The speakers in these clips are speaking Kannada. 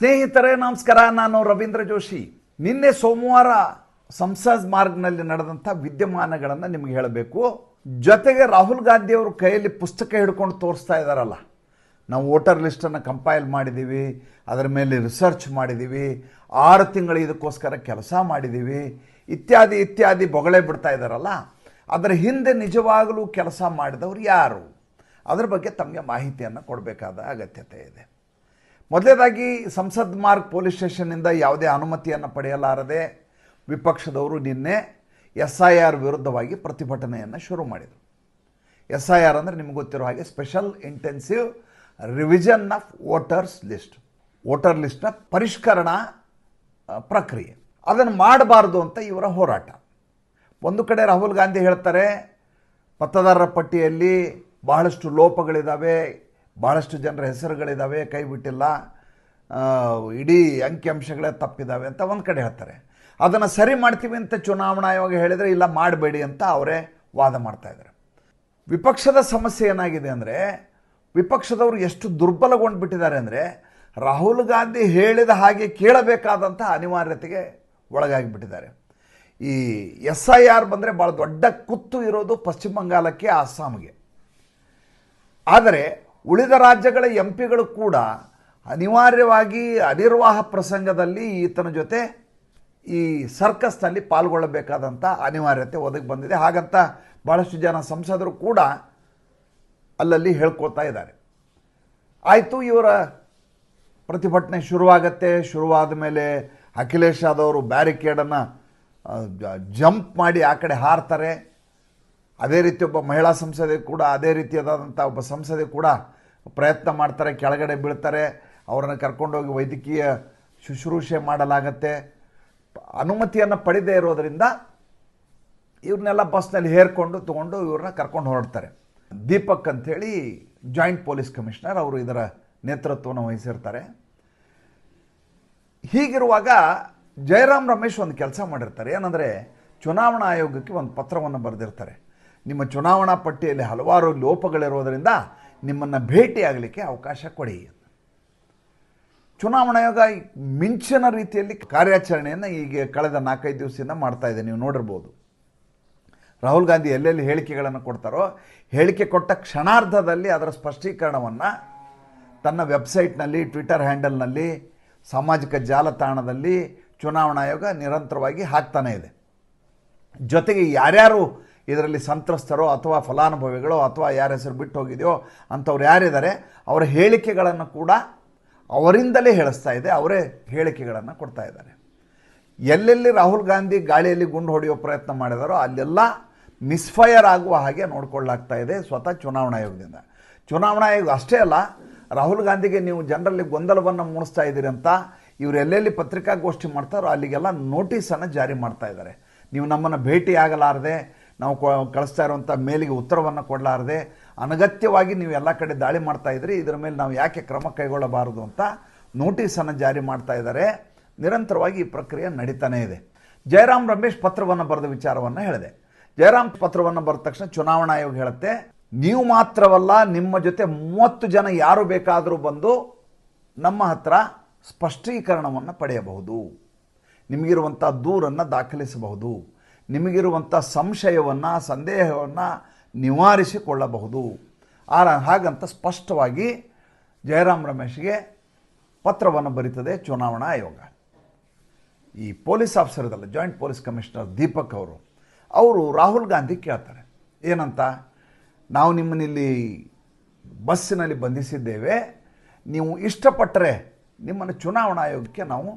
ಸ್ನೇಹಿತರೇ, ನಮಸ್ಕಾರ. ನಾನು ರವೀಂದ್ರ ಜೋಶಿ. ನಿನ್ನೆ ಸೋಮವಾರ ಸಂಸದ್ ಮಾರ್ಗ್ನಲ್ಲಿ ನಡೆದಂಥ ವಿದ್ಯಮಾನಗಳನ್ನು ನಿಮಗೆ ಹೇಳಬೇಕು. ಜೊತೆಗೆ ರಾಹುಲ್ ಗಾಂಧಿ ಅವರು ಕೈಯಲ್ಲಿ ಪುಸ್ತಕ ಹಿಡ್ಕೊಂಡು ತೋರಿಸ್ತಾ ಇದ್ದಾರಲ್ಲ. ನಾವು ವೋಟರ್ ಲಿಸ್ಟನ್ನು ಕಂಪೈಲ್ ಮಾಡಿದ್ದೀವಿ, ಅದರ ಮೇಲೆ ರಿಸರ್ಚ್ ಮಾಡಿದ್ದೀವಿ, ಆರು ತಿಂಗಳು ಇದಕ್ಕೋಸ್ಕರ ಕೆಲಸ ಮಾಡಿದ್ದೀವಿ, ಇತ್ಯಾದಿ ಇತ್ಯಾದಿ ಬೊಗಳೆ ಬಿಡ್ತಾ ಇದ್ದಾರಲ್ಲ. ಅದರ ಹಿಂದೆ ನಿಜವಾಗಲೂ ಕೆಲಸ ಮಾಡಿದವರು ಯಾರು? ಅದರ ಬಗ್ಗೆ ತಮಗೆ ಮಾಹಿತಿಯನ್ನು ಕೊಡಬೇಕಾದ ಅಗತ್ಯತೆ ಇದೆ. ಮೊದಲನೇದಾಗಿ ಸಂಸದ್ ಮಾರ್ಗ್ ಪೊಲೀಸ್ ಸ್ಟೇಷನ್ನಿಂದ ಯಾವುದೇ ಅನುಮತಿಯನ್ನು ಪಡೆಯಲಾರದೆ ವಿಪಕ್ಷದವರು ನಿನ್ನೆ ಎಸ್ ಐ ಆರ್ ವಿರುದ್ಧವಾಗಿ ಪ್ರತಿಭಟನೆಯನ್ನು ಶುರು ಮಾಡಿದರು. ಎಸ್ ಐ ಆರ್ ಅಂದರೆ ನಿಮ್ಗೆ ಗೊತ್ತಿರೋ ಹಾಗೆ special intensive revision of voters list. Voter ಲಿಸ್ಟ್ನ ಪರಿಷ್ಕರಣಾ ಪ್ರಕ್ರಿಯೆ. ಅದನ್ನು ಮಾಡಬಾರ್ದು ಅಂತ ಇವರ ಹೋರಾಟ. ಒಂದು ಕಡೆ ರಾಹುಲ್ ಗಾಂಧಿ ಹೇಳ್ತಾರೆ ಮತದಾರರ ಪಟ್ಟಿಯಲ್ಲಿ ಬಹಳಷ್ಟು ಲೋಪಗಳಿದ್ದಾವೆ ಬಹಳಷ್ಟು ಜನರ ಹೆಸರುಗಳಿದ್ದಾವೆ ಕೈ ಬಿಟ್ಟಿಲ್ಲ ಇಡೀ ಅಂಕಿಅಂಶಗಳೇ ತಪ್ಪಿದ್ದಾವೆ ಅಂತ ಒಂದು ಕಡೆ ಹೇಳ್ತಾರೆ. ಅದನ್ನು ಸರಿ ಮಾಡ್ತೀವಿ ಅಂತ ಚುನಾವಣಾ ಆಯೋಗ ಹೇಳಿದರೆ, ಇಲ್ಲ ಮಾಡಬೇಡಿ ಅಂತ ಅವರೇ ವಾದ ಮಾಡ್ತಾ ಇದ್ದಾರೆ. ವಿಪಕ್ಷದ ಸಮಸ್ಯೆ ಏನಾಗಿದೆ ಅಂದರೆ, ವಿಪಕ್ಷದವರು ಎಷ್ಟು ದುರ್ಬಲಗೊಂಡು ಬಿಟ್ಟಿದ್ದಾರೆ ಅಂದರೆ, ರಾಹುಲ್ ಗಾಂಧಿ ಹೇಳಿದ ಹಾಗೆ ಕೇಳಬೇಕಾದಂಥ ಅನಿವಾರ್ಯತೆಗೆ ಒಳಗಾಗಿಬಿಟ್ಟಿದ್ದಾರೆ. ಈ ಎಸ್ ಐ ಆರ್ ಬಂದರೆ ಭಾಳ ದೊಡ್ಡ ಕುತ್ತು ಇರೋದು ಪಶ್ಚಿಮ ಬಂಗಾಲಕ್ಕೆ, ಅಸ್ಸಾಂಗೆ. ಆದರೆ ಉಳಿದ ರಾಜ್ಯಗಳ ಎಂ ಪಿಗಳು ಕೂಡ ಅನಿವಾರ್ಯವಾಗಿ ಅನಿರ್ವಾಹ ಪ್ರಸಂಗದಲ್ಲಿ ಈತನ ಜೊತೆ ಈ ಸರ್ಕಸ್ನಲ್ಲಿ ಪಾಲ್ಗೊಳ್ಳಬೇಕಾದಂಥ ಅನಿವಾರ್ಯತೆ ಒದಗಿ ಬಂದಿದೆ. ಹಾಗಂತ ಭಾಳಷ್ಟು ಜನ ಸಂಸದರು ಕೂಡ ಅಲ್ಲಲ್ಲಿ ಹೇಳ್ಕೊತಾ ಇದ್ದಾರೆ. ಆಯಿತು, ಇವರ ಪ್ರತಿಭಟನೆ ಶುರುವಾಗತ್ತೆ. ಶುರುವಾದ ಮೇಲೆ ಅಖಿಲೇಶ್ ಯಾದವರು ಬ್ಯಾರಿಕೇಡನ್ನು ಜಂಪ್ ಮಾಡಿ ಆ ಕಡೆ ಹಾರ್ತಾರೆ. ಅದೇ ರೀತಿ ಒಬ್ಬ ಮಹಿಳಾ ಸಂಸದೆ ಕೂಡ ಅದೇ ರೀತಿಯಾದಂಥ ಒಬ್ಬ ಸಂಸದೆ ಕೂಡ ಪ್ರಯತ್ನ ಮಾಡ್ತಾರೆ, ಕೆಳಗಡೆ ಬೀಳ್ತಾರೆ, ಅವರನ್ನು ಕರ್ಕೊಂಡೋಗಿ ವೈದ್ಯಕೀಯ ಶುಶ್ರೂಷೆ ಮಾಡಲಾಗತ್ತೆ. ಅನುಮತಿಯನ್ನು ಪಡೆದೇ ಇರೋದರಿಂದ ಇವ್ರನ್ನೆಲ್ಲ ಬಸ್ನಲ್ಲಿ ಹೇರ್ಕೊಂಡು ತೊಗೊಂಡು ಇವ್ರನ್ನ ಕರ್ಕೊಂಡು ಹೊರಡ್ತಾರೆ. ದೀಪಕ್ ಅಂಥೇಳಿ ಜಾಯಿಂಟ್ ಪೊಲೀಸ್ ಕಮಿಷನರ್ ಅವರು ಇದರ ನೇತೃತ್ವವನ್ನು ವಹಿಸಿರ್ತಾರೆ. ಹೀಗಿರುವಾಗ ಜಯರಾಮ್ ರಮೇಶ್ ಒಂದು ಕೆಲಸ ಮಾಡಿರ್ತಾರೆ. ಏನಂದರೆ ಚುನಾವಣಾ ಆಯೋಗಕ್ಕೆ ಒಂದು ಪತ್ರವನ್ನು ಬರೆದಿರ್ತಾರೆ. ನಿಮ್ಮ ಚುನಾವಣಾ ಪಟ್ಟಿಯಲ್ಲಿ ಹಲವಾರು ಲೋಪಗಳಿರೋದರಿಂದ ನಿಮ್ಮನ್ನು ಭೇಟಿಯಾಗಲಿಕ್ಕೆ ಅವಕಾಶ ಕೊಡಿ. ಚುನಾವಣಾ ಆಯೋಗ ಮಿಂಚಿನ ರೀತಿಯಲ್ಲಿ ಕಾರ್ಯಾಚರಣೆಯನ್ನು ಈಗ ಕಳೆದ ನಾಲ್ಕೈದು ದಿವಸದಿಂದ ಮಾಡ್ತಾ ಇದೆ. ನೀವು ನೋಡಿರ್ಬೋದು. ರಾಹುಲ್ ಗಾಂಧಿ ಎಲ್ಲೆಲ್ಲಿ ಹೇಳಿಕೆಗಳನ್ನು ಕೊಡ್ತಾರೋ, ಹೇಳಿಕೆ ಕೊಟ್ಟ ಕ್ಷಣಾರ್ಧದಲ್ಲಿ ಅದರ ಸ್ಪಷ್ಟೀಕರಣವನ್ನು ತನ್ನ ವೆಬ್ಸೈಟ್ನಲ್ಲಿ, ಟ್ವಿಟರ್ ಹ್ಯಾಂಡಲ್ನಲ್ಲಿ, ಸಾಮಾಜಿಕ ಜಾಲತಾಣದಲ್ಲಿ ಚುನಾವಣಾ ಆಯೋಗ ನಿರಂತರವಾಗಿ ಹಾಕ್ತಾನೇ ಇದೆ. ಜೊತೆಗೆ ಯಾರ್ಯಾರು ಇದರಲ್ಲಿ ಸಂತ್ರಸ್ತರೋ ಅಥವಾ ಫಲಾನುಭವಿಗಳೋ ಅಥವಾ ಯಾರ ಹೆಸರು ಬಿಟ್ಟು ಹೋಗಿದೆಯೋ ಅಂಥವ್ರು ಯಾರಿದ್ದಾರೆ, ಅವರ ಹೇಳಿಕೆಗಳನ್ನು ಕೂಡ ಅವರಿಂದಲೇ ಹೇಳಿಸ್ತಾ ಇದೆ, ಅವರೇ ಹೇಳಿಕೆಗಳನ್ನು ಕೊಡ್ತಾ ಇದ್ದಾರೆ. ಎಲ್ಲೆಲ್ಲಿ ರಾಹುಲ್ ಗಾಂಧಿ ಗಾಳಿಯಲ್ಲಿ ಗುಂಡು ಹೊಡೆಯೋ ಪ್ರಯತ್ನ ಮಾಡಿದಾರೋ ಅಲ್ಲೆಲ್ಲ ಮಿಸ್ಫೈರ್ ಆಗುವ ಹಾಗೆ ನೋಡ್ಕೊಳ್ಳಾಗ್ತಾ ಇದೆ ಸ್ವತಃ ಚುನಾವಣಾ ಆಯೋಗದಿಂದ. ಚುನಾವಣಾ ಆಯೋಗ ಅಷ್ಟೇ ಅಲ್ಲ, ರಾಹುಲ್ ಗಾಂಧಿಗೆ ನೀವು ಜನರಲ್ಲಿ ಗೊಂದಲವನ್ನು ಮೂಡಿಸ್ತಾ ಇದ್ದೀರಿ ಅಂತ ಇವರು ಎಲ್ಲೆಲ್ಲಿ ಪತ್ರಿಕಾಗೋಷ್ಠಿ ಮಾಡ್ತಾರೋ ಅಲ್ಲಿಗೆಲ್ಲ ನೋಟಿಸನ್ನು ಜಾರಿ ಮಾಡ್ತಾ ಇದ್ದಾರೆ. ನೀವು ನಮ್ಮನ್ನು ಭೇಟಿ ಆಗಲಾರದೆ ನಾವು ಕಳಿಸ್ತಾ ಇರುವಂಥ ಮೇಲಿಗೆ ಉತ್ತರವನ್ನು ಕೊಡಲಾರದೆ, ಅನಗತ್ಯವಾಗಿ ನೀವು ಎಲ್ಲ ಕಡೆ ದಾಳಿ ಮಾಡ್ತಾ ಇದ್ರಿ, ಇದರ ಮೇಲೆ ನಾವು ಯಾಕೆ ಕ್ರಮ ಕೈಗೊಳ್ಳಬಾರದು ಅಂತ ನೋಟಿಸನ್ನು ಜಾರಿ ಮಾಡ್ತಾ ಇದ್ದಾರೆ. ನಿರಂತರವಾಗಿ ಈ ಪ್ರಕ್ರಿಯೆ ನಡೀತಾನೇ ಇದೆ. ಜಯರಾಮ್ ರಮೇಶ್ ಪತ್ರವನ್ನು ಬರೆದ ವಿಚಾರವನ್ನು ಹೇಳಿದೆ. ಜಯರಾಮ್ ಪತ್ರವನ್ನು ಬರೆದ ತಕ್ಷಣ ಚುನಾವಣಾ ಆಯೋಗ ಹೇಳುತ್ತೆ, ನೀವು ಮಾತ್ರವಲ್ಲ, ನಿಮ್ಮ ಜೊತೆ ಮೂವತ್ತು ಜನ ಯಾರು ಬೇಕಾದರೂ ಬಂದು ನಮ್ಮ ಹತ್ರ ಸ್ಪಷ್ಟೀಕರಣವನ್ನು ಪಡೆಯಬಹುದು. ನಿಮಗಿರುವಂಥ ದೂರನ್ನು ದಾಖಲಿಸಬಹುದು. ನಿಮಗಿರುವಂಥ ಸಂಶಯವನ್ನು, ಸಂದೇಹವನ್ನು ನಿವಾರಿಸಿಕೊಳ್ಳಬಹುದು. ಆರ, ಹಾಗಂತ ಸ್ಪಷ್ಟವಾಗಿ ಜಯರಾಮ್ ರಮೇಶ್ಗೆ ಪತ್ರವನ್ನು ಬರೀತದೆ ಚುನಾವಣಾ ಆಯೋಗ. ಈ ಪೊಲೀಸ್ ಆಫೀಸರ್ ಇದಲ್ಲ ಜಾಯಿಂಟ್ ಪೊಲೀಸ್ ಕಮಿಷನರ್ ದೀಪಕ್ ಅವರು. ಅವರು ರಾಹುಲ್ ಗಾಂಧಿ ಕೇಳ್ತಾರೆ, ಏನಂತ? ನಾವು ನಿಮ್ಮನ್ನಿಲ್ಲಿ ಬಸ್ಸಿನಲ್ಲಿ ಬಂಧಿಸಿದ್ದೇವೆ, ನೀವು ಇಷ್ಟಪಟ್ಟರೆ ನಿಮ್ಮನ್ನು ಚುನಾವಣಾ ಆಯೋಗಕ್ಕೆ ನಾವು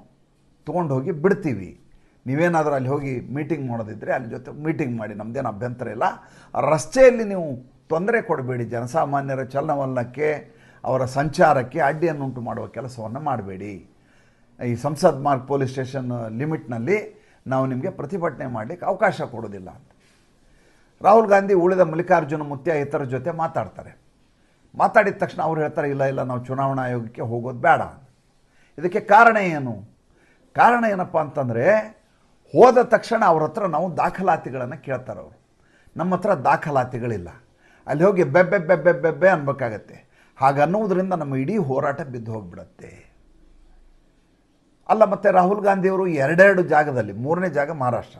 ತೊಗೊಂಡೋಗಿ ಬಿಡ್ತೀವಿ. ನೀವೇನಾದರೂ ಅಲ್ಲಿ ಹೋಗಿ ಮೀಟಿಂಗ್ ಮಾಡೋದಿದ್ದರೆ ಅಲ್ಲಿ ಜೊತೆ ಮೀಟಿಂಗ್ ಮಾಡಿ ನಮ್ಮದೇನು ಅಭ್ಯಂತರ ಇಲ್ಲ. ರಸ್ತೆಯಲ್ಲಿ ನೀವು ತೊಂದರೆ ಕೊಡಬೇಡಿ, ಜನಸಾಮಾನ್ಯರ ಚಲನವಲನಕ್ಕೆ, ಅವರ ಸಂಚಾರಕ್ಕೆ ಅಡ್ಡಿಯನ್ನುಂಟು ಮಾಡುವ ಕೆಲಸವನ್ನು ಮಾಡಬೇಡಿ. ಈ ಸಂಸದ್ ಮಾರ್ಗ್ ಪೊಲೀಸ್ ಸ್ಟೇಷನ್ ಲಿಮಿಟ್ನಲ್ಲಿ ನಾವು ನಿಮಗೆ ಪ್ರತಿಭಟನೆ ಮಾಡಲಿಕ್ಕೆ ಅವಕಾಶ ಕೊಡೋದಿಲ್ಲ ಅಂತ. ರಾಹುಲ್ ಗಾಂಧಿ ಉಳಿದ ಮಲ್ಲಿಕಾರ್ಜುನ ಮುತ್ಯ ಇತರ ಜೊತೆ ಮಾತಾಡ್ತಾರೆ. ಮಾತಾಡಿದ ತಕ್ಷಣ ಅವ್ರು ಹೇಳ್ತಾರೆ, ಇಲ್ಲ ಇಲ್ಲ, ನಾವು ಚುನಾವಣಾ ಆಯೋಗಕ್ಕೆ ಹೋಗೋದು ಬೇಡ ಇದಕ್ಕೆ ಕಾರಣ ಏನು? ಕಾರಣ ಏನಪ್ಪ ಅಂತಂದರೆ ಹೋದ ತಕ್ಷಣ ಅವ್ರ ಹತ್ರ ನಾವು ದಾಖಲಾತಿಗಳನ್ನು ಕೇಳ್ತಾರೆ ಅವರು. ನಮ್ಮ ಹತ್ರ ದಾಖಲಾತಿಗಳಿಲ್ಲ. ಅಲ್ಲಿ ಹೋಗಿ ಬೆಬ್ಬೆ ಬೆಬ್ಬೆ ಬೆಬ್ಬೆ ಅನ್ಬೇಕಾಗತ್ತೆ. ಹಾಗನ್ನುವುದರಿಂದ ನಮ್ಮ ಇಡೀ ಹೋರಾಟ ಬಿದ್ದು ಹೋಗ್ಬಿಡತ್ತೆ. ಅಲ್ಲ, ಮತ್ತು ರಾಹುಲ್ ಗಾಂಧಿಯವರು ಎರಡೆರಡು ಜಾಗದಲ್ಲಿ, ಮೂರನೇ ಜಾಗ ಮಹಾರಾಷ್ಟ್ರ.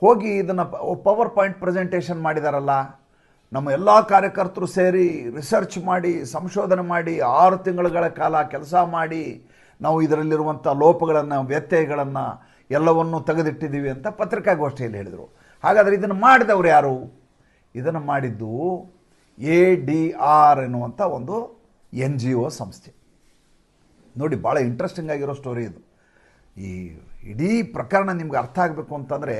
ಹೋಗಿ ಇದನ್ನು ಪವರ್ ಪಾಯಿಂಟ್ ಪ್ರೆಸೆಂಟೇಷನ್ ಮಾಡಿದಾರಲ್ಲ. ನಮ್ಮ ಎಲ್ಲ ಕಾರ್ಯಕರ್ತರು ಸೇರಿ ರಿಸರ್ಚ್ ಮಾಡಿ, ಸಂಶೋಧನೆ ಮಾಡಿ, ಆರು ತಿಂಗಳುಗಳ ಕಾಲ ಕೆಲಸ ಮಾಡಿ, ನಾವು ಇದರಲ್ಲಿರುವಂಥ ಲೋಪಗಳನ್ನು, ವ್ಯತ್ಯಯಗಳನ್ನು ಎಲ್ಲವನ್ನೂ ತೆಗೆದಿಟ್ಟಿದ್ದೀವಿ ಅಂತ ಪತ್ರಿಕಾಗೋಷ್ಠಿಯಲ್ಲಿ ಹೇಳಿದರು. ಹಾಗಾದರೆ ಇದನ್ನು ಮಾಡಿದವರು ಯಾರು? ಇದನ್ನು ಮಾಡಿದ್ದು ಎ ಡಿ ಆರ್ ಎನ್ನುವಂಥ ಒಂದು ಎನ್ ಜಿ ಒ ಸಂಸ್ಥೆ. ನೋಡಿ, ಭಾಳ ಇಂಟ್ರೆಸ್ಟಿಂಗ್ ಆಗಿರೋ ಸ್ಟೋರಿ ಇದು. ಈ ಇಡೀ ಪ್ರಕರಣ ನಿಮ್ಗೆ ಅರ್ಥ ಆಗಬೇಕು ಅಂತಂದರೆ,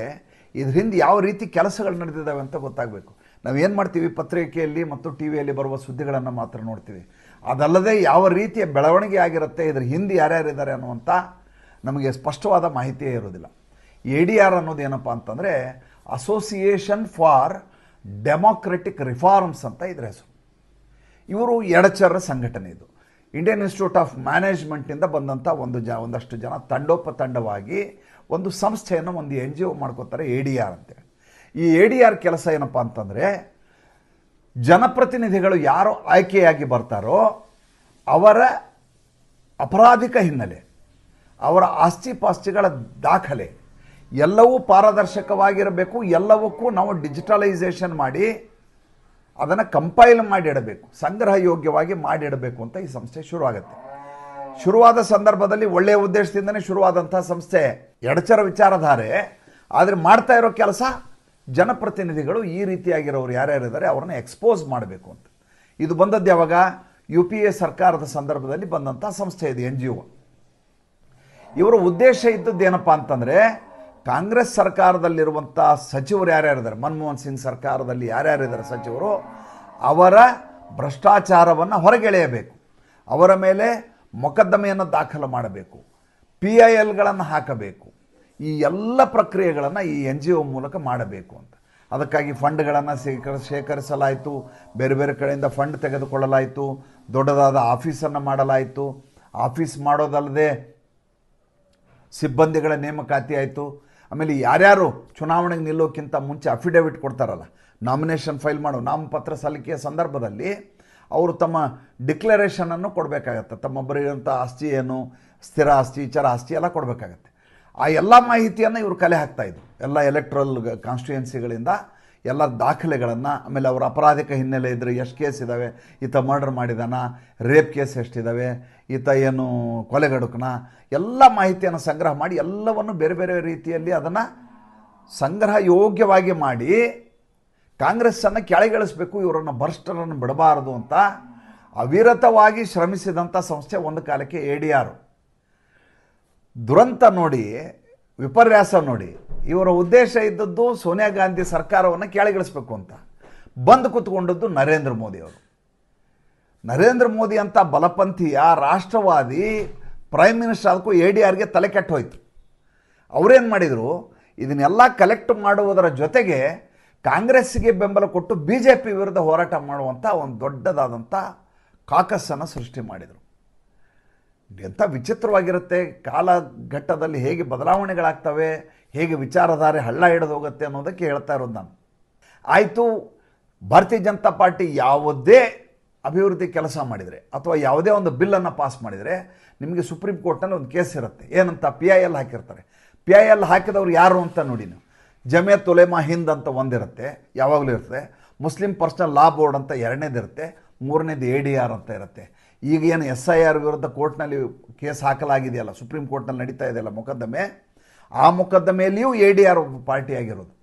ಇದ್ರ ಹಿಂದೆ ಯಾವ ರೀತಿ ಕೆಲಸಗಳು ನಡೆದಿದ್ದಾವೆ ಅಂತ ಗೊತ್ತಾಗಬೇಕು. ನಾವೇನು ಮಾಡ್ತೀವಿ? ಪತ್ರಿಕೆಯಲ್ಲಿ ಮತ್ತು ಟಿ ವಿಯಲ್ಲಿ ಬರುವ ಸುದ್ದಿಗಳನ್ನು ಮಾತ್ರ ನೋಡ್ತೀವಿ. ಅದಲ್ಲದೆ ಯಾವ ರೀತಿಯ ಬೆಳವಣಿಗೆ ಆಗಿರುತ್ತೆ, ಇದ್ರ ಹಿಂದೆ ಯಾರ್ಯಾರಿದ್ದಾರೆ ಅನ್ನುವಂಥ ನಮಗೆ ಸ್ಪಷ್ಟವಾದ ಮಾಹಿತಿಯೇ ಇರೋದಿಲ್ಲ. ಎ ಡಿ ಆರ್ ಅನ್ನೋದು ಏನಪ್ಪ ಅಂತಂದರೆ ಅಸೋಸಿಯೇಷನ್ ಫಾರ್ ಡೆಮೋಕ್ರೆಟಿಕ್ ರಿಫಾರ್ಮ್ಸ್ ಅಂತ ಇದ್ರ ಹೆಸರು. ಇವರು ಎಡಚರ ಸಂಘಟನೆ ಇದು. ಇಂಡಿಯನ್ ಇನ್ಸ್ಟಿಟ್ಯೂಟ್ ಆಫ್ ಮ್ಯಾನೇಜ್ಮೆಂಟಿಂದ ಬಂದಂಥ ಒಂದು ಜ, ಒಂದಷ್ಟು ಜನ ತಂಡೋಪತಂಡವಾಗಿ ಒಂದು ಸಂಸ್ಥೆಯನ್ನು ಒಂದು ಎನ್ ಜಿ ಒ ಮಾಡ್ಕೋತಾರೆ ಎ ಡಿ ಆರ್ ಅಂತೇಳಿ ಈ ಎ ಡಿ ಆರ್ ಕೆಲಸ ಏನಪ್ಪ ಅಂತಂದರೆ ಜನಪ್ರತಿನಿಧಿಗಳು ಯಾರು ಆಯ್ಕೆಯಾಗಿ ಬರ್ತಾರೋ ಅವರ ಅಪರಾಧಿಕ ಹಿನ್ನೆಲೆ. ಅವರ ಆಸ್ತಿ ಪಾಸ್ತಿಗಳ ದಾಖಲೆ. ಎಲ್ಲವೂ ಪಾರದರ್ಶಕವಾಗಿರಬೇಕು, ಎಲ್ಲವಕ್ಕೂ ನಾವು ಡಿಜಿಟಲೈಸೇಷನ್ ಮಾಡಿ ಅದನ್ನು ಕಂಪೈಲ್ ಮಾಡಿಡಬೇಕು ಸಂಗ್ರಹ ಯೋಗ್ಯವಾಗಿ ಮಾಡಿಡಬೇಕು ಅಂತ ಈ ಸಂಸ್ಥೆ ಶುರುವಾಗುತ್ತೆ. ಶುರುವಾದ ಸಂದರ್ಭದಲ್ಲಿ ಒಳ್ಳೆಯ ಉದ್ದೇಶದಿಂದನೇ ಶುರುವಾದಂಥ ಸಂಸ್ಥೆ ಎಡಚರ ವಿಚಾರಧಾರೆ, ಆದರೆ ಮಾಡ್ತಾ ಇರೋ ಕೆಲಸ ಜನಪ್ರತಿನಿಧಿಗಳು ಈ ರೀತಿಯಾಗಿರೋರು ಯಾರ್ಯಾರಿದ್ದಾರೆ ಅವ್ರನ್ನ ಎಕ್ಸ್ಪೋಸ್ ಮಾಡಬೇಕು ಅಂತ. ಇದು ಬಂದದ್ದು ಯಾವಾಗ? ಯು ಪಿ ಎ ಸರ್ಕಾರದ ಸಂದರ್ಭದಲ್ಲಿ ಬಂದಂಥ ಸಂಸ್ಥೆ ಇದೆ, ಎನ್ ಜಿ ಒ. ಇವರ ಉದ್ದೇಶ ಇದ್ದದ್ದು ಏನಪ್ಪ ಅಂತಂದರೆ, ಕಾಂಗ್ರೆಸ್ ಸರ್ಕಾರದಲ್ಲಿರುವಂಥ ಸಚಿವರು ಯಾರ್ಯಾರಿದ್ದಾರೆ ಮನಮೋಹನ್ ಸಿಂಗ್ ಸರ್ಕಾರದಲ್ಲಿ ಯಾರ್ಯಾರಿದ್ದಾರೆ ಸಚಿವರು? ಅವರ ಭ್ರಷ್ಟಾಚಾರವನ್ನು ಹೊರಗೆಳೆಯಬೇಕು. ಅವರ ಮೇಲೆ ಮೊಕದ್ದಮೆಯನ್ನು ದಾಖಲು ಮಾಡಬೇಕು. ಪಿ ಐ ಎಲ್ಗಳನ್ನು ಹಾಕಬೇಕು. ಈ ಎಲ್ಲ ಪ್ರಕ್ರಿಯೆಗಳನ್ನು ಈ ಎನ್ ಜಿ ಒ ಮೂಲಕ ಮಾಡಬೇಕು ಅಂತ. ಅದಕ್ಕಾಗಿ ಫಂಡ್ಗಳನ್ನು ಶೇಖರ, ಶೇಖರಿಸಲಾಯಿತು. ಬೇರೆ ಬೇರೆ ಕಡೆಯಿಂದ ಫಂಡ್ ತೆಗೆದುಕೊಳ್ಳಲಾಯಿತು. ದೊಡ್ಡದಾದ ಆಫೀಸನ್ನು ಮಾಡಲಾಯಿತು. ಆಫೀಸ್ ಮಾಡೋದಲ್ಲದೆ ಸಿಬ್ಬಂದಿಗಳ ನೇಮಕಾತಿ ಆಯಿತು. ಆಮೇಲೆ ಯಾರ್ಯಾರು ಚುನಾವಣೆಗೆ ನಿಲ್ಲೋಕ್ಕಿಂತ ಮುಂಚೆ ಅಫಿಡೇವಿಟ್ ಕೊಡ್ತಾರಲ್ಲ, ನಾಮಿನೇಷನ್ ಫೈಲ್ ಮಾಡೋ ನಾಮಪತ್ರ ಸಲ್ಲಿಕೆಯ ಸಂದರ್ಭದಲ್ಲಿ ಅವರು ತಮ್ಮ ಡಿಕ್ಲರೇಷನನ್ನು ಕೊಡಬೇಕಾಗತ್ತೆ. ತಮ್ಮ ಬರೆಯುವಂಥ ಆಸ್ತಿ ಏನು, ಸ್ಥಿರ ಆಸ್ತಿ ಚರ ಆಸ್ತಿ ಎಲ್ಲ ಕೊಡಬೇಕಾಗತ್ತೆ. ಆ ಎಲ್ಲ ಮಾಹಿತಿಯನ್ನು ಇವರು ಕಲೆ ಹಾಕ್ತಾಯಿದ್ರು ಎಲ್ಲ ಎಲೆಕ್ಟ್ರಲ್ ಕಾನ್ಸ್ಟಿಟ್ಯೂಯೆನ್ಸಿಗಳಿಂದ ಎಲ್ಲ ದಾಖಲೆಗಳನ್ನು, ಆಮೇಲೆ ಅವರ ಅಪರಾಧಿಕ ಹಿನ್ನೆಲೆ ಇದ್ದರೆ ಎಷ್ಟು ಕೇಸ್ ಇದ್ದಾವೆ ಈತ ಮರ್ಡರ್ ಮಾಡಿದಾನ ರೇಪ್ ಕೇಸ್ ಎಷ್ಟಿದ್ದಾವೆ ಈತ ಏನು ಕೊಲೆಗಡುಕನ ಎಲ್ಲ ಮಾಹಿತಿಯನ್ನು ಸಂಗ್ರಹ ಮಾಡಿ ಎಲ್ಲವನ್ನು ಬೇರೆ ಬೇರೆ ರೀತಿಯಲ್ಲಿ ಅದನ್ನು ಸಂಗ್ರಹ ಯೋಗ್ಯವಾಗಿ ಮಾಡಿ ಕಾಂಗ್ರೆಸ್ಸನ್ನು ಕೆಳಗಿಳಿಸ್ಬೇಕು, ಇವರನ್ನು ಭ್ರಷ್ಟರನ್ನು ಬಿಡಬಾರದು ಅಂತ ಅವಿರತವಾಗಿ ಶ್ರಮಿಸಿದಂಥ ಸಂಸ್ಥೆ ಒಂದು ಕಾಲಕ್ಕೆ ಎ ಡಿ ಆರು. ದುರಂತ ನೋಡಿ, ವಿಪರ್ಯಾಸ ನೋಡಿ ಇವರ ಉದ್ದೇಶ ಇದ್ದದ್ದು ಸೋನಿಯಾ ಗಾಂಧಿ ಸರ್ಕಾರವನ್ನು ಕೆಳಗಿಳಿಸ್ಬೇಕು ಅಂತ. ಬಂದು ಕೂತ್ಕೊಂಡದ್ದು ನರೇಂದ್ರ ಮೋದಿ ಅವರು. ನರೇಂದ್ರ ಮೋದಿ ಅಂತ ಬಲಪಂಥೀಯ, ರಾಷ್ಟ್ರವಾದಿ ಪ್ರೈಮ್ ಮಿನಿಸ್ಟರ್ ಅದಕ್ಕೂ ಎ ಡಿ ಆರ್ಗೆ ತಲೆ ಕೆಟ್ಟು ಹೋಯ್ತು. ಅವರೇನು ಮಾಡಿದರು? ಇದನ್ನೆಲ್ಲ ಕಲೆಕ್ಟ್ ಮಾಡುವುದರ ಜೊತೆಗೆ ಕಾಂಗ್ರೆಸ್ಸಿಗೆ ಬೆಂಬಲ ಕೊಟ್ಟು ಬಿ ಜೆ ಪಿ ವಿರುದ್ಧ ಹೋರಾಟ ಮಾಡುವಂಥ ಒಂದು ದೊಡ್ಡದಾದಂಥ ಕಾಕಸ್ಸನ್ನು ಸೃಷ್ಟಿ ಮಾಡಿದರು. ಎಂಥ ವಿಚಿತ್ರವಾಗಿರುತ್ತೆ. ಕಾಲಘಟ್ಟದಲ್ಲಿ ಹೇಗೆ ಬದಲಾವಣೆಗಳಾಗ್ತವೆ? ಹೇಗೆ ವಿಚಾರಧಾರೆ ಹಳ್ಳ ಹಿಡಿದು ಹೋಗುತ್ತೆ ಅನ್ನೋದಕ್ಕೆ ಹೇಳ್ತಾ ಇರೋದು ನಾನು. ಆಯಿತು, ಭಾರತೀಯ ಜನತಾ ಪಾರ್ಟಿ ಯಾವುದೇ ಅಭಿವೃದ್ಧಿ ಕೆಲಸ ಮಾಡಿದರೆ ಅಥವಾ ಯಾವುದೇ ಒಂದು ಬಿಲ್ಲನ್ನು ಪಾಸ್ ಮಾಡಿದರೆ ನಿಮಗೆ ಸುಪ್ರೀಂ ಕೋರ್ಟ್ನಲ್ಲಿ ಒಂದು ಕೇಸ್ ಇರುತ್ತೆ. ಏನಂತ ಪಿ ಐ ಎಲ್ ಹಾಕಿರ್ತಾರೆ. ಪಿ ಐ ಎಲ್ ಹಾಕಿದವ್ರು ಯಾರು ಅಂತ ನೋಡಿ ನೀವು. ಜಮಿಯತ್ ಉಲೇಮಾ ಹಿಂದ್ ಅಂತ ಒಂದಿರುತ್ತೆ, ಯಾವಾಗಲೂ ಇರುತ್ತೆ. ಮುಸ್ಲಿಂ ಪರ್ಸನಲ್ ಲಾ ಬೋರ್ಡ್ ಅಂತ ಎರಡನೇದಿರುತ್ತೆ ಮೂರನೇದು ಎ ಡಿ ಆರ್ ಅಂತ ಇರುತ್ತೆ. ಈಗ ಏನು ಎಸ್ ಐ ಆರ್ ವಿರುದ್ಧ ಕೋರ್ಟ್ನಲ್ಲಿ ಕೇಸ್ ಹಾಕಲಾಗಿದೆಯಲ್ಲ, ಸುಪ್ರೀಂ ಕೋರ್ಟ್ನಲ್ಲಿ ನಡೀತಾ ಇದೆಯಲ್ಲ ಮೊಕದ್ದಮೆ? ಆ ಮೊಕದ್ದಮೆಯಲ್ಲಿಯೂ ಎ ಡಿ ಆರ್ ಪಾರ್ಟಿ ಆಗಿರೋದು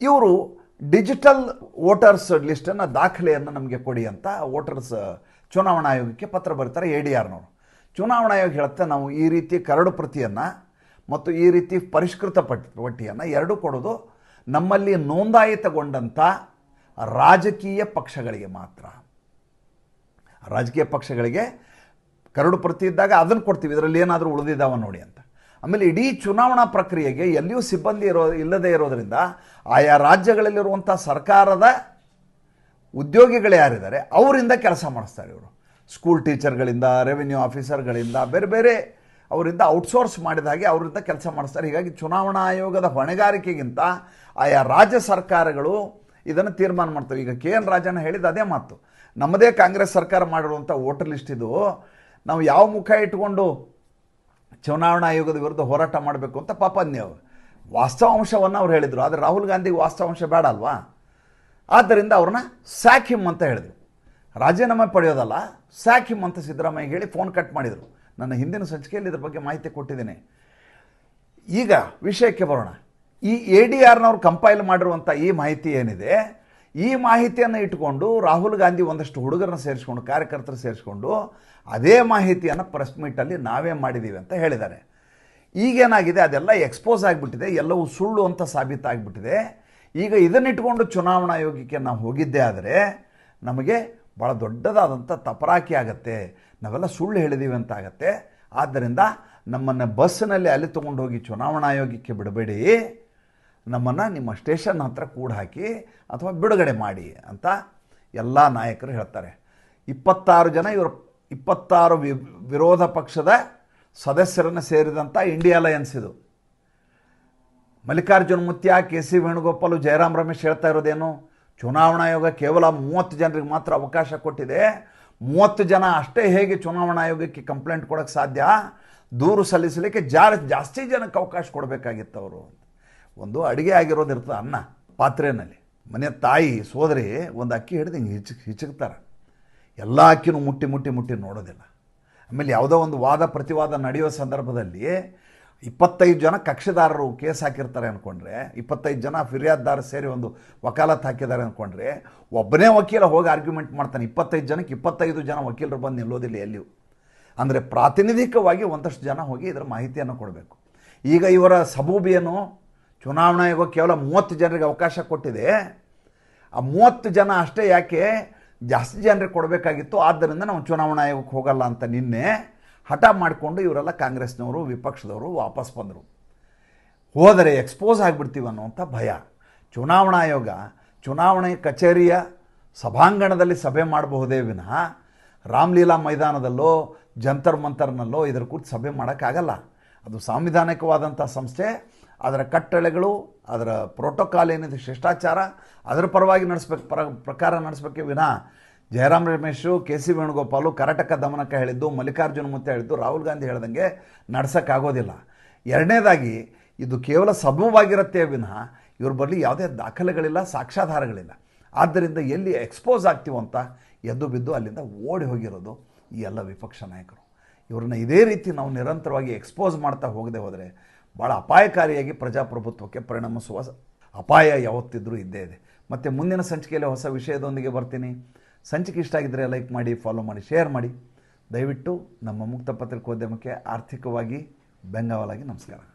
ಇವರು ಡಿಜಿಟಲ್ ವೋಟರ್ಸ್ ಲಿಸ್ಟನ್ನು ದಾಖಲೆಯನ್ನು ನಮಗೆ ಕೊಡಿ ಅಂತ ವೋಟರ್ಸ್ ಚುನಾವಣಾ ಆಯೋಗಕ್ಕೆ ಪತ್ರ ಬರೀತಾರೆ ಎ ಡಿ ಆರ್ನವರು ಚುನಾವಣಾ ಆಯೋಗ ಹೇಳುತ್ತೆ ನಾವು ಈ ರೀತಿ ಕರಡು ಪ್ರತಿಯನ್ನು ಮತ್ತು ಈ ರೀತಿ ಪರಿಷ್ಕೃತ ಪಟ್, ಪಟ್ಟಿಯನ್ನು ಎರಡೂ ಕೊಡೋದು ನಮ್ಮಲ್ಲಿ ನೋಂದಾಯಿತಗೊಂಡಂಥ ರಾಜಕೀಯ ಪಕ್ಷಗಳಿಗೆ ಮಾತ್ರ. ರಾಜಕೀಯ ಪಕ್ಷಗಳಿಗೆ ಕರಡು ಪ್ರತಿ ಇದ್ದಾಗ ಅದನ್ನು ಕೊಡ್ತೀವಿ. ಇದರಲ್ಲಿ ಏನಾದರೂ ಉಳಿದಿದ್ದಾವ ನೋಡಿ ಅಂತ. ಆಮೇಲೆ ಇಡೀ ಚುನಾವಣಾ ಪ್ರಕ್ರಿಯೆಗೆ ಎಲ್ಲಿಯೂ ಸಿಬ್ಬಂದಿ ಇರೋ, ಇಲ್ಲದೇ ಇರೋದರಿಂದ ಆಯಾ ರಾಜ್ಯಗಳಲ್ಲಿರುವಂಥ ಸರ್ಕಾರದ ಉದ್ಯೋಗಿಗಳು ಯಾರಿದ್ದಾರೆ, ಅವರಿಂದ ಕೆಲಸ ಮಾಡಿಸ್ತಾರೆ ಇವರು. ಸ್ಕೂಲ್ ಟೀಚರ್ಗಳಿಂದ ರೆವಿನ್ಯೂ ಆಫೀಸರ್ಗಳಿಂದ ಬೇರೆ ಬೇರೆ ಅವರಿಂದ ಔಟ್ಸೋರ್ಸ್ ಮಾಡಿದ ಹಾಗೆ ಅವರಿಂದ ಕೆಲಸ ಮಾಡಿಸ್ತಾರೆ. ಹೀಗಾಗಿ ಚುನಾವಣಾ ಆಯೋಗದ ಹೊಣೆಗಾರಿಕೆಗಿಂತ ಆಯಾ ರಾಜ್ಯ ಸರ್ಕಾರಗಳು ಇದನ್ನು ತೀರ್ಮಾನ ಮಾಡ್ತವೆ. ಈಗ ಕೆ ಎನ್ ರಾಜನ ಹೇಳಿದ ಅದೇ ಮಾತು. ನಮ್ಮದೇ ಕಾಂಗ್ರೆಸ್ ಸರ್ಕಾರ ಮಾಡಿರುವಂಥ ವೋಟರ್ ಲಿಸ್ಟ್ ಇದು. ನಾವು ಯಾವ ಮುಖ ಇಟ್ಕೊಂಡು ಚುನಾವಣಾ ಆಯೋಗದ ವಿರುದ್ಧ ಹೋರಾಟ ಮಾಡಬೇಕು ಅಂತ ಪಾಪ ನೀವು ವಾಸ್ತವಾಂಶವನ್ನು ಅವ್ರು ಹೇಳಿದರು. ಆದರೆ ರಾಹುಲ್ ಗಾಂಧಿಗೆ ವಾಸ್ತವಾಂಶ ಬೇಡ ಅಲ್ವಾ? ಆದ್ದರಿಂದ ಅವ್ರನ್ನ ಸ್ಯಾಕಿಮ್ ಅಂತ ಹೇಳಿದರು. ರಾಜೀನಾಮೆ ಪಡೆಯೋದಲ್ಲ, ಸ್ಯಾಕಿಮ್ ಅಂತ ಸಿದ್ದರಾಮಯ್ಯ ಹೇಳಿ ಫೋನ್ ಕಟ್ ಮಾಡಿದರು. ನನ್ನ ಹಿಂದಿನ ಸಂಚಿಕೆಯಲ್ಲಿ ಇದ್ರ ಬಗ್ಗೆ ಮಾಹಿತಿ ಕೊಟ್ಟಿದ್ದೀನಿ. ಈಗ ವಿಷಯಕ್ಕೆ ಬರೋಣ. ಈ ಎ ಡಿ ಆರ್ನವ್ರು ಕಂಪೈಲ್ ಮಾಡಿರುವಂಥ ಈ ಮಾಹಿತಿ ಏನಿದೆ? ಈ ಮಾಹಿತಿಯನ್ನು ಇಟ್ಕೊಂಡು ರಾಹುಲ್ ಗಾಂಧಿ ಒಂದಷ್ಟು ಹುಡುಗರನ್ನ ಸೇರಿಸ್ಕೊಂಡು, ಕಾರ್ಯಕರ್ತರು ಸೇರಿಸ್ಕೊಂಡು ಅದೇ ಮಾಹಿತಿಯನ್ನು ಪ್ರೆಸ್ ಮೀಟಲ್ಲಿ ನಾವೇ ಮಾಡಿದ್ದೀವಿ ಅಂತ ಹೇಳಿದ್ದಾರೆ. ಈಗೇನಾಗಿದೆ, ಅದೆಲ್ಲ ಎಕ್ಸ್ಪೋಸ್ ಆಗಿಬಿಟ್ಟಿದೆ, ಎಲ್ಲವೂ ಸುಳ್ಳು ಅಂತ ಸಾಬೀತಾಗಿಬಿಟ್ಟಿದೆ ಈಗ ಇದನ್ನಿಟ್ಕೊಂಡು ಚುನಾವಣಾ ಆಯೋಗಕ್ಕೆ ನಾವು ಹೋಗಿದ್ದೇ ಆದರೆ ನಮಗೆ ಭಾಳ ದೊಡ್ಡದಾದಂಥ ತಪರಾಕಿ ಆಗುತ್ತೆ, ನಾವೆಲ್ಲ ಸುಳ್ಳು ಹೇಳಿದ್ದೀವಿ ಅಂತ ಆಗತ್ತೆ. ಆದ್ದರಿಂದ ನಮ್ಮನ್ನು ಬಸ್ಸಿನಲ್ಲಿ ಅಲ್ಲಿ ತೊಗೊಂಡು ಹೋಗಿ ಚುನಾವಣಾ ಆಯೋಗಕ್ಕೆ ಬಿಡಬೇಡಿ. ನಮ್ಮನ್ನು ನಿಮ್ಮ ಸ್ಟೇಷನ್ ಹತ್ರ ಕೂಡ ಹಾಕಿ ಅಥವಾ ಬಿಡುಗಡೆ ಮಾಡಿ ಅಂತ ಎಲ್ಲ ನಾಯಕರು ಹೇಳ್ತಾರೆ. ಇಪ್ಪತ್ತಾರು ಜನ ಇವರು ಇಪ್ಪತ್ತಾರು ವಿರೋಧ ಪಕ್ಷದ ಸದಸ್ಯರನ್ನು ಸೇರಿದಂಥ ಇಂಡಿಯಾ ಅಲಯನ್ಸ್ ಇದು. ಮಲ್ಲಿಕಾರ್ಜುನ್ ಮುತ್ಯ, ಕೆ ಸಿ ವೇಣುಗೋಪಾಲು, ಜಯರಾಮ್ ರಮೇಶ್ ಹೇಳ್ತಾ ಇರೋದೇನು? ಚುನಾವಣಾ ಆಯೋಗ ಕೇವಲ ಮೂವತ್ತು ಜನರಿಗೆ ಮಾತ್ರ ಅವಕಾಶ ಕೊಟ್ಟಿದೆ. ಮೂವತ್ತು ಜನ ಅಷ್ಟೇ ಹೇಗೆ ಚುನಾವಣಾ ಆಯೋಗಕ್ಕೆ ಕಂಪ್ಲೇಂಟ್ ಕೊಡೋಕ್ಕೆ ಸಾಧ್ಯ? ದೂರು ಸಲ್ಲಿಸಲಿಕ್ಕೆ ಜಾ ಜಾಸ್ತಿ ಜನಕ್ಕೆ ಅವಕಾಶ ಕೊಡಬೇಕಾಗಿತ್ತು ಅವರು. ಒಂದು ಅಡುಗೆ ಆಗಿರೋದು ಇರ್ತದೆ ಅನ್ನ ಪಾತ್ರೆಯಲ್ಲಿ. ಮನೆ ತಾಯಿ, ಸೋದರಿ ಒಂದು ಅಕ್ಕಿ ಹಿಡಿದು ಹಿಂಗೆ ಹಿಚ್, ಹಿಚಕ್ತಾರೆ. ಎಲ್ಲ ಅಕ್ಕಿನೂ ಮುಟ್ಟಿ ಮುಟ್ಟಿ ಮುಟ್ಟಿ ನೋಡೋದಿಲ್ಲ. ಆಮೇಲೆ ಯಾವುದೋ ಒಂದು ವಾದ, ಪ್ರತಿವಾದ ನಡೆಯೋ ಸಂದರ್ಭದಲ್ಲಿ ಇಪ್ಪತ್ತೈದು ಜನ ಕಕ್ಷಿದಾರರು ಕೇಸ್ ಹಾಕಿರ್ತಾರೆ ಅಂದ್ಕೊಂಡ್ರೆ ಇಪ್ಪತ್ತೈದು ಜನ ಫಿರ್ಯಾದ್ದಾರ ಸೇರಿ ಒಂದು ವಕಾಲತ್ ಹಾಕಿದ್ದಾರೆ ಅಂದ್ಕೊಂಡ್ರೆ ಒಬ್ಬನೇ ವಕೀಲ ಹೋಗಿ ಆರ್ಗ್ಯುಮೆಂಟ್ ಮಾಡ್ತಾನೆ. ಇಪ್ಪತ್ತೈದು ಜನಕ್ಕೆ ಇಪ್ಪತ್ತೈದು ಜನ ವಕೀಲರು ಬಂದು ನಿಲ್ಲೋದಿಲ್ಲ ಎಲ್ಲಿಯೂ. ಅಂದರೆ ಪ್ರಾತಿನಿಧಿಕವಾಗಿ ಒಂದಷ್ಟು ಜನ ಹೋಗಿ ಇದರ ಮಾಹಿತಿಯನ್ನು ಕೊಡಬೇಕು. ಈಗ ಇವರ ಸಬೂಬಿಯನ್ನು ಚುನಾವಣಾ ಆಯೋಗ ಕೇವಲ ಮೂವತ್ತು ಜನರಿಗೆ ಅವಕಾಶ ಕೊಟ್ಟಿದೆ. ಆ ಮೂವತ್ತು ಜನ ಅಷ್ಟೇ ಯಾಕೆ ಜಾಸ್ತಿ ಜನರಿಗೆ ಕೊಡಬೇಕಾಗಿತ್ತು. ಆದ್ದರಿಂದ ನಾವು ಚುನಾವಣಾ ಆಯೋಗಕ್ಕೆ ಹೋಗಲ್ಲ ಅಂತ ನಿನ್ನೆ ಹಠ ಮಾಡಿಕೊಂಡು ಇವರೆಲ್ಲ ಕಾಂಗ್ರೆಸ್ನವರು, ವಿಪಕ್ಷದವರು ವಾಪಸ್ ಬಂದರು. ಹೋದರೆ ಎಕ್ಸ್ಪೋಸ್ ಆಗಿಬಿಡ್ತೀವಿ ಅನ್ನುವಂಥ ಭಯ. ಚುನಾವಣಾ ಆಯೋಗ, ಚುನಾವಣೆ ಕಚೇರಿಯ ಸಭಾಂಗಣದಲ್ಲಿ ಸಭೆ ಮಾಡಬಹುದೇ ವಿನಃ ರಾಮಲೀಲಾ ಮೈದಾನದಲ್ಲೋ, ಜಂತರ್ ಮಂತರ್ನಲ್ಲೋ ಇದರ ಕುರಿತು ಸಭೆ ಮಾಡೋಕ್ಕಾಗಲ್ಲ. ಅದು ಸಾಂವಿಧಾನಿಕವಾದಂಥ ಸಂಸ್ಥೆ ಅದರ ಕಟ್ಟಳೆಗಳು, ಅದರ ಪ್ರೋಟೋಕಾಲ್ ಏನಿದೆ, ಶಿಷ್ಟಾಚಾರ, ಅದರ ಪರವಾಗಿ ನಡೆಸ್ಬೇಕು, ಪರ, ಪ್ರಕಾರ ನಡೆಸಬೇಕೆ ವಿನಃ. ಜಯರಾಮ್ ರಮೇಶು ಕೆ ಸಿ ವೇಣುಗೋಪಾಲು ಕರ್ನಾಟಕ ದಮನಕ ಹೇಳಿದ್ದು, ಮಲ್ಲಿಕಾರ್ಜುನ ಮುತ್ತೆ ಹೇಳಿದ್ದು, ರಾಹುಲ್ ಗಾಂಧಿ ಹೇಳ್ದಂಗೆ ನಡೆಸೋಕ್ಕಾಗೋದಿಲ್ಲ. ಎರಡನೇದಾಗಿ, ಇದು ಕೇವಲ ಸಬಮವಾಗಿರುತ್ತೆ ವಿನಃ, ಇವ್ರ ಬರಲಿ ಯಾವುದೇ ದಾಖಲೆಗಳಿಲ್ಲ, ಸಾಕ್ಷ್ಯಾಧಾರಗಳಿಲ್ಲ. ಆದ್ದರಿಂದ ಎಲ್ಲಿ ಎಕ್ಸ್ಪೋಸ್ ಆಗ್ತೀವಂತ ಎದ್ದು ಬಿದ್ದು ಅಲ್ಲಿಂದ ಓಡಿ ಹೋಗಿರೋದು ಈ ಎಲ್ಲ ವಿಪಕ್ಷ ನಾಯಕರು. ಇವ್ರನ್ನ ಇದೇ ರೀತಿ ನಾವು ನಿರಂತರವಾಗಿ ಎಕ್ಸ್ಪೋಸ್ ಮಾಡ್ತಾ ಹೋಗದೆ ಹೋದರೆ ಭಾಳ ಅಪಾಯಕಾರಿಯಾಗಿ ಪ್ರಜಾಪ್ರಭುತ್ವಕ್ಕೆ ಪರಿಣಮಿಸುವ ಅಪಾಯ ಯಾವತ್ತಿದ್ರೂ ಇದ್ದೇ ಇದೆ. ಮತ್ತು ಮುಂದಿನ ಸಂಚಿಕೆಯಲ್ಲಿ ಹೊಸ ವಿಷಯದೊಂದಿಗೆ ಬರ್ತೀನಿ. ಸಂಚಿಕೆ ಇಷ್ಟ ಆಗಿದ್ದರೆ ಲೈಕ್ ಮಾಡಿ ಫಾಲೋ ಮಾಡಿ ಶೇರ್ ಮಾಡಿ. ದಯವಿಟ್ಟು ನಮ್ಮ ಮುಕ್ತ ಪತ್ರಿಕೋದ್ಯಮಕ್ಕೆ ಆರ್ಥಿಕವಾಗಿ ಬೆಂಗಾವಲಾಗಿ ನಮಸ್ಕಾರ.